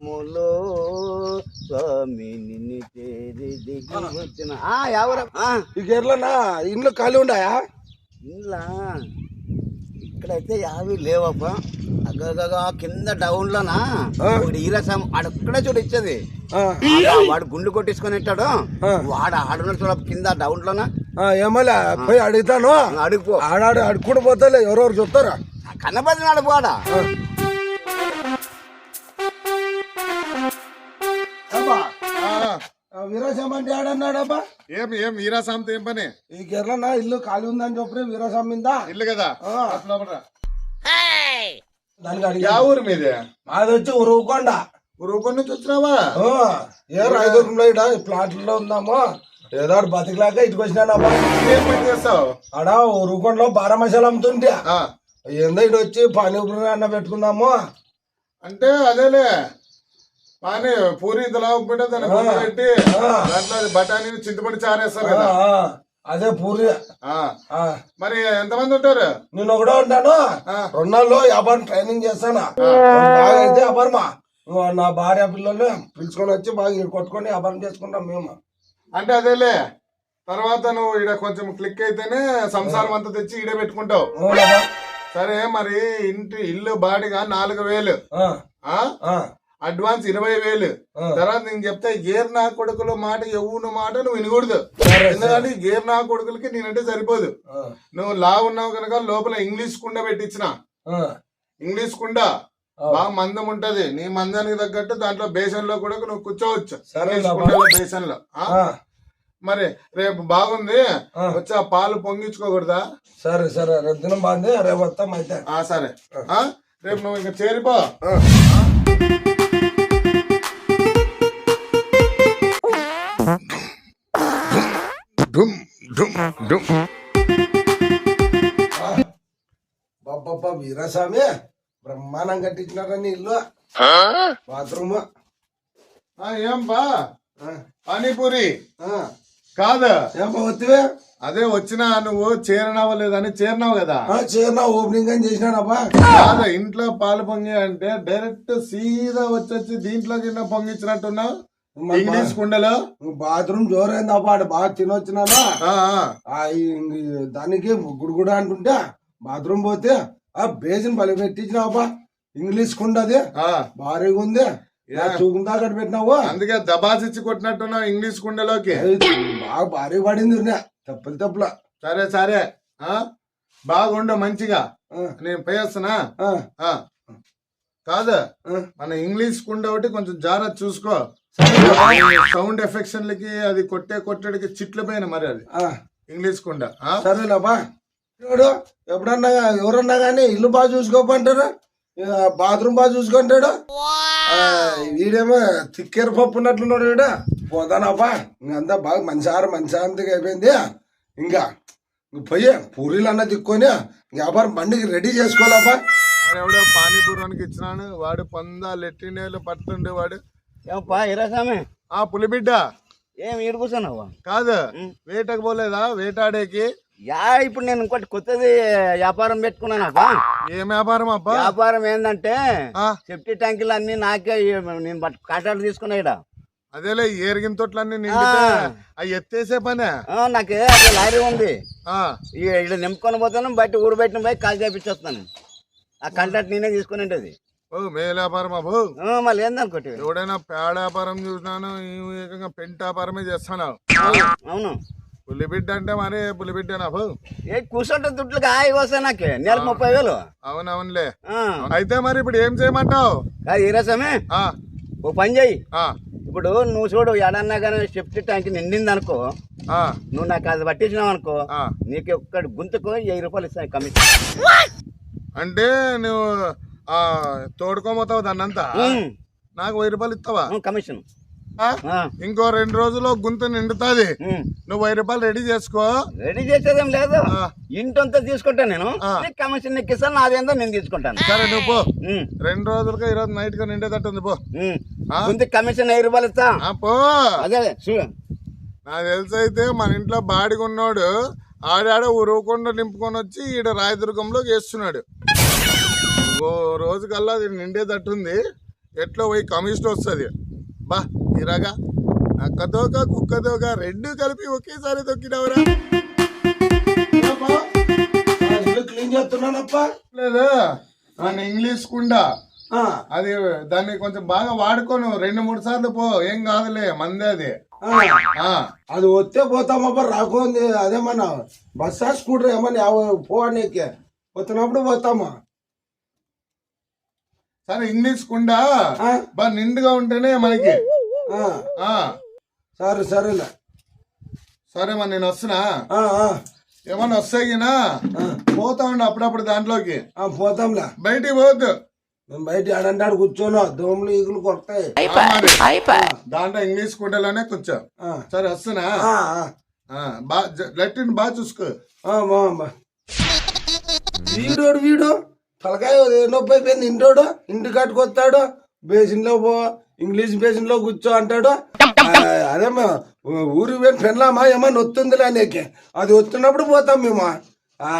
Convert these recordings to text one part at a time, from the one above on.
ములో స్వామి నిన్ను చేరి దిగి వచ్చిన. ఆ ఎవరు? ఈ కేరళనా ఇండ్లు ఖాళీ ఉన్నాయా ఇండ్లా? ఇక్కడైతే యాభై లేవప్ప. అగ్గగా కింద డౌన్ లోనా ఆ. ఒకటి ఈరసం ఆడొక్కడే చూడు ఇచ్చేది. వాడు గుండు కొట్టించుకొని ఆ. వాడు ఆడున్నాడు చూడ కింద డౌన్ లోనా ఆ, ఏమలే పోయి అడుగుతాను. అడుగుపో ఆడాడు అడుక్కుని పోతాలే ఎవరెవరు చెప్తారా కనపడినాడు పోడా? వీరాస్వామి అంటే ఆడన్నాడబ్బా. ఏం ఏం వీరాసాంతో ఏం పని? ఈ కేరళనా ఇల్లు ఖాళీ ఉందని చెప్పి వీరాస్వామి ఉందా? ఇల్లు కదా? ఆ. అట్లా లోపల. దానికి యా అడిగా ఊరు మీదే? మాది వచ్చి ఉరువుకొండ. రూపం నుంచి వచ్చినావా? ఆ, ఏ రాయదుర్గంలో ఇడ ప్లాట్లలో ఉందాము. ఏదో ఒకటి బతికిలాక ఇటుకు వచ్చినానబ్బా. ఏం పని చేస్తావు? ఆడ ఉరువుకొండలో బారా మసాలా అమ్ముతుంటే. ఆ, ఏందో ఇటు వచ్చి పానీపూరి అన్న పెట్టుకుందాము. అంటే అదేలే. పానీ పూరి ఇంతలాగ దాన్ని గుడ్డ పెట్టి. దాంట్లో బఠానీ చింతపండు చారేస్తారు కదా. అదే పూరి. మరి ఎంతమంది ఉంటారు? నేను ఒకటే ఉంటాను. రెండాళ్ళు వ్యాపారం ట్రైనింగ్ చేస్తాను. బాగా అయితే వ్యాపారమా? నా భార్య పిల్లలు పిలుచుకొని వచ్చి బాగా కొట్టుకొని వ్యాపారం చేసుకుంటాం మేము. అంటే అదేలే. తర్వాత నువ్వు ఈడ కొంచెం క్లిక్ అయితేనే సంసారం అంతా తెచ్చి ఈడే పెట్టుకుంటావు? సరే మరి ఇంటి ఇల్లు బాడిగా నాలుగు వేలు. అడ్వాన్స్ ఇరవై వేలు. తర్వాత నేను చెప్తే గేర్ నా కొడుకుల మాట ఎవ్వున మాట నువ్వు వినకూడదు. ఎందుకంటే గేర్ నా కొడుకులకి నేనంటే సరిపోదు. నువ్వు లా ఉన్నావు కనుక లోపల ఇంగ్లీష్ కుండ పెట్టించిన. ఇంగ్లీష్ కుండ. బాగా మందం ఉంటది. నీ మందానికి తగ్గట్టు దాంట్లో బేసన్లో కూడా నువ్వు కూర్చోవచ్చు. బేసన్లో మరి రేపు బాగుంది. వచ్చి ఆ పాలు పొంగించుకోకూడదా? సరే సరే. రేపు దినం బాగుంది. రేపు వస్తాం అయితే. ఆ సరే. రేపు నువ్వు ఇంకా చేరిపో. ఆ. బాబ్బా వీరస్వామి బ్రహ్మాండం కట్టించినారని ఇల్లు? బాత్రూమ్. ఆ, ఏం బా పానీపూరి. కాదు. ఏం వత్తివే అదే వచ్చినా నువ్వు చేరినావా లేదని చేరినావు కదా. చేరినా ఓపెనింగ్ అని చేసినానబ్బా. కాదు ఇంట్లో పాలు పొంగి అంటే డైరెక్ట్ సీదా వచ్చొచ్చి దీంట్లో కింద పొంగించినట్టున్నావు. ఇంగ్లీష్ కుండలో? బాత్రూమ్ జోరైందబ్బా ఆడ బాగా తినొచ్చినానా? దానికి గుడుగుడు అంటుంటే బాత్రూమ్ పోతే ఆ బేసిన్ బలి పెట్టించినావబ్బా ఇంగ్లీష్ కుండది. భారీగా ఉంది. యా. చూకుం దాకా పెట్టినావు. అందుకే దబాసిచ్చి కొట్టినట్టున్నావు ఇంగ్లీష్ కుండలోకి. బాగా భారీ పడింది. తప్పులు తప్పుల. సరే సరే. ఆ? బాగుండు మంచిగా. నేను పోయేస్తున్నా. కాదు. మన ఇంగ్లీష్ కుండ ఒకటి కొంచెం జాగ్రత్త చూసుకో. సౌండ్ ఎఫెక్షన్లకి అది కొట్టే కొట్టడికి చిట్ల పైన మరి అది. ఆ, ఇంగ్లీష్ కుండ? సరేలేబ్బా చూడు ఎప్పుడన్నా ఎవరన్నా కానీ ఇల్లు బాగా చూసుకోమంటారు బాత్రూమ్ బాగా చూసుకుంటాడు? ఆ, వీడేమో తిక్కేరు పప్పు ఉన్నట్లున్నాడు వీడు పోతానబ్బా. ఇంకంతా బాగా మంచారు మంచాంతికి అయిపోయింది. ఇంకా పోయి పూరీలు అన్న తిక్కొని వ్యాపారం బండికి రెడీ చేసుకోవాలబ్బా. వాడు ఎవడో పానీపూరానికి ఇచ్చినాను వాడు పొంద లెట్టినేలు పట్టుండే వాడు ఏమప్పా ఆ పులిబిడ్డ. ఏం ఈడు కూర్చున్నావు? కాదు వేటకు పోలేదా? వేటాడేకి? యా ఇప్పుడు నేను ఇంకోటి కొత్తది వ్యాపారం పెట్టుకున్నానప్పా ఏం వ్యాపారం అబ్బా? వ్యాపారం ఏంటంటే ఆ, సెఫ్టీ ట్యాంకులు అన్ని నాకే నేను బట్ కాటాలు తీసుకున్నా ఈడ. అదేలే ఏరిగిన తొట్లన్నీ నిండితే అవి ఎత్తేసే పనే. ఆ, నాకు అక్కడ లారీ ఉంది. ఆ, ఇక్కడ నింపుకొని పోతాను బయట ఊరు బయట పోయి కాల్ చేపించేస్తాను. ఆ కాంట్రాక్ట్ నేనే తీసుకుని ఉంటుంది. ఓ మేలు వ్యాపారం అబ్బో మళ్ళీ ఏందనుకోటి ఎవడైనా పేడ వ్యాపారం చూసినాను ఏకంగా పెంట వ్యాపారమే చేస్తాను అవును. పులిబిడ్డ అంటే మరి పులిబిడ్డనా అబ్బో ఏ కూర్చుంటే దుడ్లకు హాయిగా వస్తాయి నాకు నెలకు ముప్పై వేలు. అవునవునులే. అయితే మరి ఇప్పుడు ఏం చేయమంటావు? ఈరసమే ఆ, ఓ పని చెయ్యి ఆ, ఇప్పుడు నువ్వు చూడు ఎడన్నా కానీ సెఫ్టీ ట్యాంక్ నిండింది అనుకో ఆ, నువ్వు నాకు అది పట్టించినావు అనుకో. నీకు ఒక్కడి గుంతుకు వెయ్యి రూపాయలు ఇస్తాను కమిషన్. అంటే నువ్వు తోడుకోమోతావు దాన్నంతా? నాకు వెయ్యి రూపాయలు ఇస్తావా? కమిషన్. ఇంకో రెండు రోజుల్లో గుంత నిండుతాది. నువ్వు వెయ్యి రూపాయలు రెడీ చేసుకో. రెడీ చేసేదేం లేదు. ఇంటంతా తీసుకుంటాను నేను. కమిషన్ నీకు ఇస్తాను నాదేందో నేను తీసుకుంటాను. సరే నువ్వు పో. రెండు రోజులకి ఈరోజు నైట్గా నిండేటట్టు ఉంది పో? గుంతకి కమిషన్ వెయ్యి రూపాయలు ఇస్తా. పో. అదే నాకు తెలిసి అయితే మన ఇంట్లో బాడిగా ఉన్నాడు ఆడాడ ఉరువకుండా నింపుకొని వచ్చి ఈడ రాయదుర్గంలో చేస్తున్నాడు. ఓ రోజుకల్లా అది నిండేటట్టుంది ఎట్లా పోయి కమిషన్ వస్తుంది. బా ఇరాగా నక్కదోక కుక్కదోక రెండు కలిపి ఒకేసారి తొక్కినవరా. క్లీన్ చేస్తున్నానప్పా లేదా మన ఇంగ్లీష్ కుండా. అది దాన్ని కొంచెం బాగా వాడుకోను. రెండు మూడు సార్లు పో. ఏం కాదులే మందే అది. అది వస్తే పోతామప్ప రాకుంది. అదేమన్నా బస్సా స్కూటర్ ఏమన్నా పోనీకి వచ్చినప్పుడు పోతామా? సరే ఇంగ్లీష్ కుండా బాగా నిండుగా ఉంటేనే మనకి. ఆ, ఆ. సరే సరేలే. సరే మరి నేను వస్తున్నా. ఆ, ఆ, ఏమన్నా వస్తాయినా పోతా ఉండు అప్పుడప్పుడు దాంట్లోకి. ఆ, పోతాంలే. బయటికి పోవద్దు. మేము బయట ఆడంటాడు కూర్చోను దోమలు ఈగులు కొడతాయి. దాంట్లో ఇంగ్లీష్ కుండలోనే కూర్చో. ఆ, సరే వస్తున్నా. ఆ, ఆ, ఆ, బా లెట్రిన్ బాగా చూసుకో. ఆ, బా, బా. వీడోడు వీడు? తలకాయ నొప్పి అయిపోయింది. ఇంటోడు ఇంటి కట్టుకొస్తాడు బేసిన్లో పో ఇంగ్లీష్ బేసిన్లో కూర్చో అంటాడు. అదేమో ఊరికి పోయిన పెళ్ళామా ఏమన్నా వస్తుందిలే నీకు. అది వస్తున్నప్పుడు పోతాం మేము. ఆ,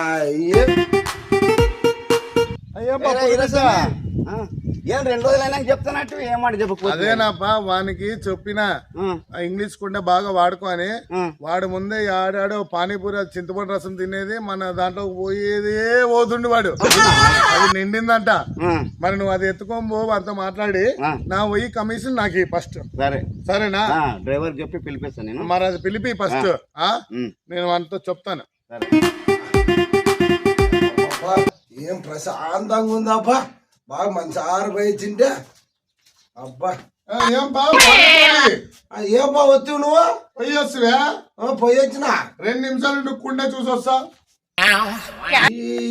ఏ రెండు రోజులైనా చెప్తున్నట్టు ఏమాట చెప్పకపోతే? అదేనాపా వానికి చెప్పిన ఇంగ్లీష్ కుండ బాగా వాడుకో అని. వాడు ముందే ఆడాడు పానీపూరి చింతపండు రసం తినేది మన దాంట్లో పోయేదే పోతుండు వాడు. అది నిండిందంట. మరి నువ్వు అది ఎత్తుకొని పో వారితో మాట్లాడి. నా పోయి కమిషన్ నాకు ఫస్ట్ సరే. సరేనా? ఆ, డ్రైవర్ చెప్పి పిలిపిస్తాను నేను. మరి అది పిలిపి ఫస్ట్ నేను వాటితో చెప్తాను. ఏం ప్రశాంతంగా ఉందబ్బా. బాగా మంచి ఆరు పోయించింటే అబ్బా. ఆ, ఏం బా పానీపూరి? ఆ, ఏం బా వస్తావు నువ్వు? పోయి వస్తువే? పోయి వచ్చినా? రెండు నిమిషాలు కుండ చూసి వస్తా.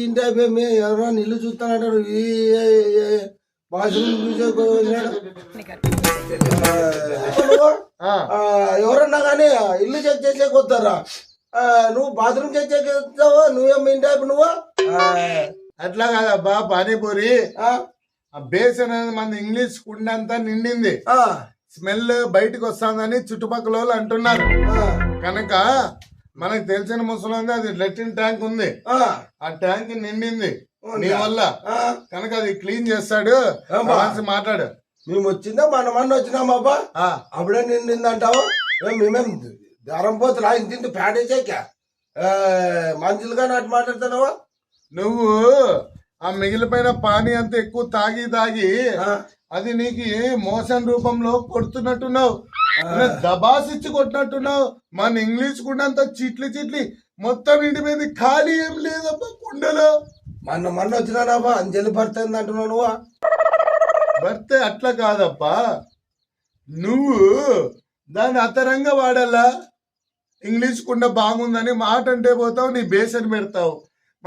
ఇంటి ఎవరో నిల్లు ఆ, ఎవరన్నా కానీ ఇల్లు చెక్ చేసే కొత్తారా నువ్వు బాత్రూమ్ చెక్ చేస్తావు? నువ్వేం ఇంటి నువ్వు? అట్లా కాదబ్బా పానీపూరి. బేస్ అనేది మన ఇంగ్లీష్ కుండ అంతా నిండింది. ఆ, స్మెల్ బయటకు వస్తుందని చుట్టుపక్కల వాళ్ళు అంటున్నారు. ఆ, కనుక మనకు తెలిసిన ముసలి అది లెట్రిన్ ట్యాంక్ ఉంది. ఆ, ఆ ట్యాంక్ నిండింది? నీ వల్ల. ఆ. కనుక అది క్లీన్ చేస్తాడు. మాట్లాడు. మేము వచ్చిందా? మన మన వచ్చినామాబా ఆ, అప్పుడే నిండిందంటావు. ఏం మేమేం దారం పోతులా ఇంటింటి పేడేసాక మంచులుగా నాటి మాట్లాడుతున్నావా? నువ్వు ఆ మిగిలిపోయిన పానీ అంత ఎక్కువ తాగి తాగి అది నీకు మోషన్ రూపంలో కొడుతున్నట్టున్నావు. దబాసిచ్చి కొట్టినట్టున్నావు. మన ఇంగ్లీష్ కుండ అంతా చిట్లి చిట్లి మొత్తం ఇంటి మీద ఖాళీ ఏం లేదబ్బా కుండలో. మొన్న మొన్న వచ్చినానాబా అంజలి భర్త అంటున్నావు నువ్వు? భర్తే అట్లా కాదప్పా నువ్వు దాన్ని అతరంగా వాడాలా ఇంగ్లీష్ కుండ బాగుందని మాట అంటే పోతావు నీ బేసన్ పెడతావు.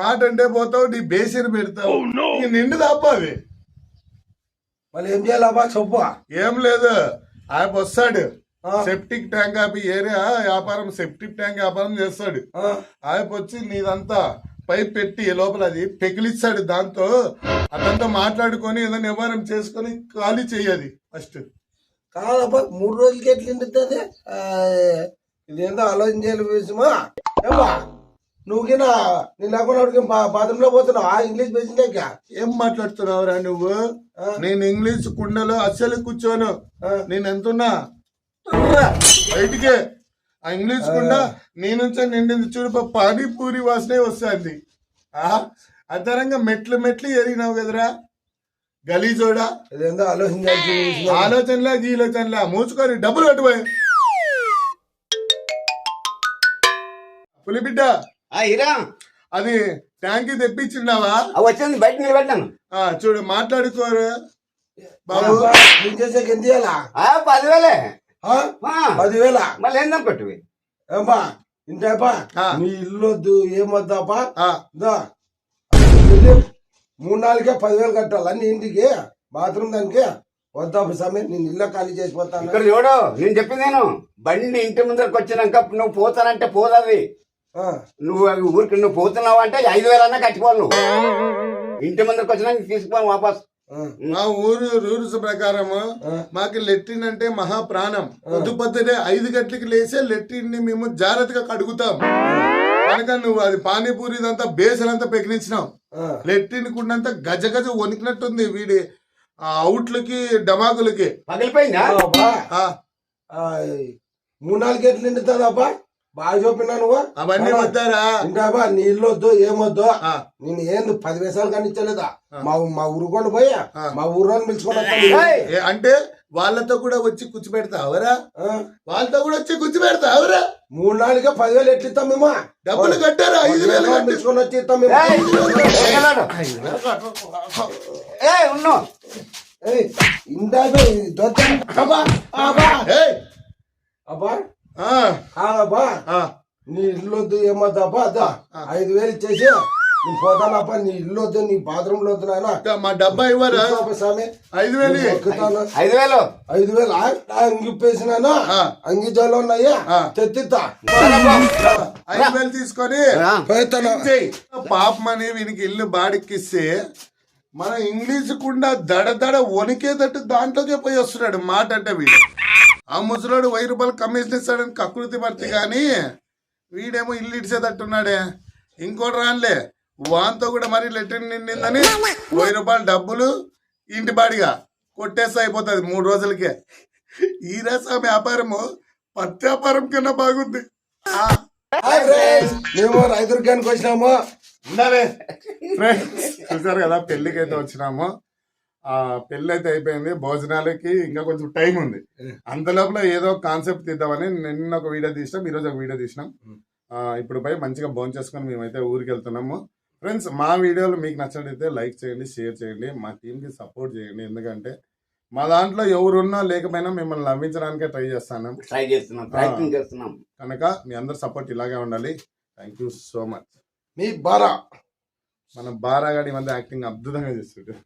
మాట అంటే పోతావు నీ బేసన్ పెడతావు. ఇంక నిండు తప్ప అవి మళ్ళీ ఏం చేయాలబ్బా చెప్పు. ఏం లేదు. ఆయన వస్తాడు. సెప్టిక్ ట్యాంక్ ఆపి ఏరియా వ్యాపారం సెప్టిక్ ట్యాంక్ వ్యాపారం చేస్తాడు. ఆయన వచ్చి నీదంతా పైప్ పెట్టి లోపల అది పెకిలిస్తాడు దాంతో. అదంతా మాట్లాడుకొని ఏదైనా నివారణ చేసుకొని ఖాళీ చెయ్యాలి ఫస్ట్. కాదబ్బా మూడు రోజులకి ఎట్లా నిండుతుంది? ఇదేందో ఆలోచన చేయాలి విషయమా నువ్వు గినా నీ లేకుండా బాత్రూమ్లో పోతున్నావు. ఆ ఇంగ్లీష్ బేసినాక ఏం మాట్లాడుతున్నావురా నువ్వు? నేను ఇంగ్లీష్ కుండలో అస్సలు కూర్చోను. నేను ఎంతున్నా? బయటికే. ఆ ఇంగ్లీష్ కుండ నీ నుంచే నిండింది. చూడు పానీపూరి వాసనే వస్తుంది. ఆ? అదనంగా మెట్లు మెట్లు ఎరిగినావు కదరా? గలీజోడా? ఆలోచనలా గీలోచనలా మూసుకొని డబ్బులు కట్టుపోయి పులిబిడ్డ అది ట్యాంక్ తెప్పించినావా ఆ, వచ్చింది బయట నిలబెట్టాను. ఆ, చూడు మాట్లాడుకోరు. బాబు. చేసాక ఎంత చేయాలా పదివేలే. పదివేల? మళ్ళీ ఏందని కొట్టువి? ఏమ్మా ఇంటేపా. నీ ఇల్లు వద్దు ఏమొద్దాపా ఆ, దా ఇది మూడు నాలుగే పదివేలు కట్టాలి అన్ని ఇంటికి? బాత్రూమ్ దానికి? వద్దా సమయం నేను ఇల్లు ఖాళీ చేసిపోతాను ఇక్కడ చూడు నేను చెప్పింది నేను. బండి ఇంటి ముందరకు వచ్చినాక నువ్వు పోతానంటే పోదది ఆ, నువ్వు అవి ఊరికి నువ్వు పోతున్నావు అంటే ఐదు వేలన్నా కట్టుకోవాలి నువ్వు. ఇంటి ముందరకు వచ్చినాక తీసుకుపోను వాపస్. మా ఊరు రూల్స్ ప్రకారము. మాకు లెట్రిన్ అంటే మహా ప్రాణం పొద్దు పొద్దునే ఐదు గంటలకి లేసే లెట్రిన్ని మేము జాగ్రత్తగా కడుగుతాం. కనుక నువ్వు అది పానీపూరి ఇదంతా బేసలంతా పెకిలించినావు ఆ. లెట్రిన్ కుండంతా గజ గజ వణికినట్టుంది వీడి ఆ అవుట్లకి డమాకులకి. పగిలిపోయిందా? మూడు నాలుగు గేట్లు నిండుతుంది బాగా చూపినా నువ్వు? అవన్నీ వద్దారా? ఇంటాబా నీళ్ళు వద్దు ఏమొద్దు? ఆ, నేను ఏంది పది వేసాలు కనిపించలేదా? మా మా ఊరుకొని పోయా? ఆ. మా ఊరు పిలుచుకొని అంటే వాళ్ళతో కూడా వచ్చి కూర్చో పెడతావరా ఆ, వాళ్ళతో కూడా వచ్చి కూర్చో పెడతావరా మూడు నాలుగే పదివేలు ఎట్లు ఇస్తాం మేము? డబ్బులు కట్టారా? ఐదు వేలు. పిలుచుకొని వచ్చి ఇస్తాం మేము? ఇందాక అబ్బా! అబ్బా! కాదబ్బా ఆ, నీ ఇల్లు వద్దు ఏమొద్దు అబ్బా అద్దా. ఐదు వేలు ఇచ్చేసి నువ్వు పోతానప్పా నీ ఇల్లు వద్దు నీ బాత్రూమ్లో వద్దు నాయన. మా డబ్బా ఇవ్వరా? స్వామి. ఐదు వేలు ఐదు వేలు. ఐదు వేలు. ఆ, ఆ, అంగిప్పేసినాను ఆ. అంగి జోలు ఉన్నాయా? ఆ. తెత్తిత్తా ఐదు వేలు తీసుకొని పోతాను చెయ్యి. పాపమని వీనికి ఇల్లు బాడికిస్తే మన ఇంగ్లీష్ కుండా దడ దడ వణికేటట్టు దాంట్లోకే పోయి వస్తున్నాడు మాట అంటే వీడు. ఆ ముసలోడు వెయ్యి రూపాయలు కమిషన్ ఇస్తాడని కకృతి పడితే కానీ వీడేమో ఇల్లు ఇడిచేటట్టున్నాడే ఇంకోటి రానులే వాంతో కూడా మరి లెటర్ నిండిందని వెయ్యి రూపాయలు డబ్బులు ఇంటి బాడిగా కొట్టేస్తే అయిపోతుంది మూడు రోజులకే. ఈ రసం వ్యాపారము పత్తి వ్యాపారం కన్నా బాగుంది. మేము రైతుర్గానికి వచ్చినాము ఉండాలి ఫ్రెండ్స్ చూసారు కదా పెళ్ళికి అయితే వచ్చినాము. ఆ పెళ్ళి అయితే అయిపోయింది. భోజనాలకి ఇంకా కొంచెం టైం ఉంది. అంత లోపల ఏదో కాన్సెప్ట్ తీద్దామని నిన్న ఒక వీడియో తీసినాం. ఈ రోజు ఒక వీడియో తీసినాం. ఇప్పుడు పోయి మంచిగా భోజనం చేసుకొని మేమైతే ఊరికి వెళ్తున్నాము. ఫ్రెండ్స్ మా వీడియోలు మీకు నచ్చినట్లయితే లైక్ చేయండి షేర్ చేయండి మా టీంకి సపోర్ట్ చేయండి. ఎందుకంటే మా దాంట్లో ఎవరున్నా లేకపోయినా మిమ్మల్ని నవ్వించడానికే ట్రై చేస్తాను. ట్రై చేస్తున్నాం. ప్రయత్నం చేస్తున్నాం. కనుక మీ అందరి సపోర్ట్ ఇలాగే ఉండాలి. థ్యాంక్ యూ సో మచ్ మీ బారా. మన బారాగాడి మధ్య యాక్టింగ్ అద్భుతంగా చేస్తుంటారు.